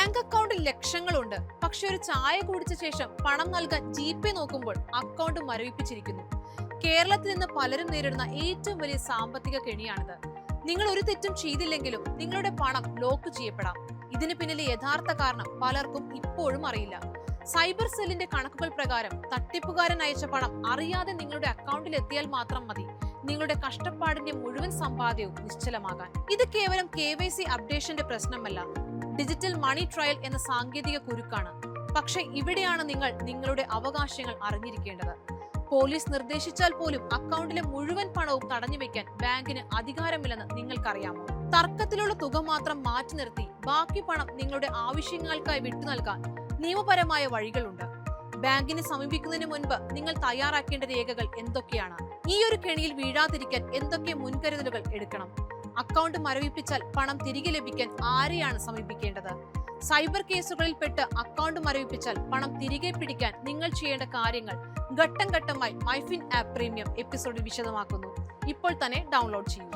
Bank അക്കൗണ്ടിൽ ലക്ഷങ്ങളുണ്ട്. പക്ഷെ ഒരു ചായ കുടിച്ച ശേഷം പണം നൽകാൻ ജി പേ നോക്കുമ്പോൾ അക്കൗണ്ട് മരവിപ്പിച്ചിരിക്കുന്നു. കേരളത്തിൽ നിന്ന് പലരും നേരിടുന്ന ഏറ്റവും വലിയ സാമ്പത്തിക കെണിയാണിത്. നിങ്ങൾ ഒരു തെറ്റും ചെയ്തില്ലെങ്കിലും നിങ്ങളുടെ പണം ലോക്ക് ചെയ്യപ്പെടാം. ഇതിന് പിന്നിലെ യഥാർത്ഥ കാരണം പലർക്കും ഇപ്പോഴും അറിയില്ല. സൈബർ സെല്ലിന്റെ കണക്കുകൾ പ്രകാരം തട്ടിപ്പുകാരൻ അയച്ച പണം അറിയാതെ നിങ്ങളുടെ അക്കൗണ്ടിൽ എത്തിയാൽ മാത്രം മതി. നിങ്ങളുടെ കഷ്ടപ്പാടിന്റെ മുഴുവൻ സമ്പാദ്യവും നിശ്ചലമാകാൻ. ഇത് കേവലം കെ വൈ സി അപ്ഡേഷന്റെ പ്രശ്നമല്ല. ഡിജിറ്റൽ മണി ട്രയൽ എന്ന സാങ്കേതിക കുരുക്കാണ്. പക്ഷേ ഇവിടെയാണ് നിങ്ങൾ നിങ്ങളുടെ അവകാശങ്ങൾ അറിഞ്ഞിരിക്കേണ്ടത്. പോലീസ് നിർദ്ദേശിച്ചാൽ പോലും അക്കൗണ്ടിലെ മുഴുവൻ പണവും തടഞ്ഞു വെക്കാൻ ബാങ്കിന് അധികാരമില്ലെന്ന് നിങ്ങൾക്കറിയാമോ? തർക്കത്തിലുള്ള തുക മാത്രം മാറ്റി നിർത്തി ബാക്കി പണം നിങ്ങളുടെ ആവശ്യങ്ങൾക്കായി വിട്ടു നൽകാൻ നിയമപരമായ വഴികളുണ്ട്. ബാങ്കിനെ സമീപിക്കുന്നതിന് മുൻപ് നിങ്ങൾ തയ്യാറാക്കേണ്ട രേഖകൾ എന്തൊക്കെയാണ്? ഈ ഒരു കെണിയിൽ വീഴാതിരിക്കാൻ എന്തൊക്കെ മുൻകരുതലുകൾ എടുക്കണം? അക്കൗണ്ട് മരവിപ്പിച്ചാൽ പണം തിരികെ ലഭിക്കാൻ ആരെയാണ് സമീപിക്കേണ്ടത്? സൈബർ കേസുകളിൽ പെട്ട് അക്കൗണ്ട് മരവിപ്പിച്ചാൽ പണം തിരികെ പിടിക്കാൻ നിങ്ങൾ ചെയ്യേണ്ട കാര്യങ്ങൾ ഘട്ടം ഘട്ടമായി മൈഫിൻ ആപ്പ് പ്രീമിയം എപ്പിസോഡിൽ വിശദമാക്കുന്നു. ഇപ്പോൾ തന്നെ ഡൗൺലോഡ് ചെയ്യൂ.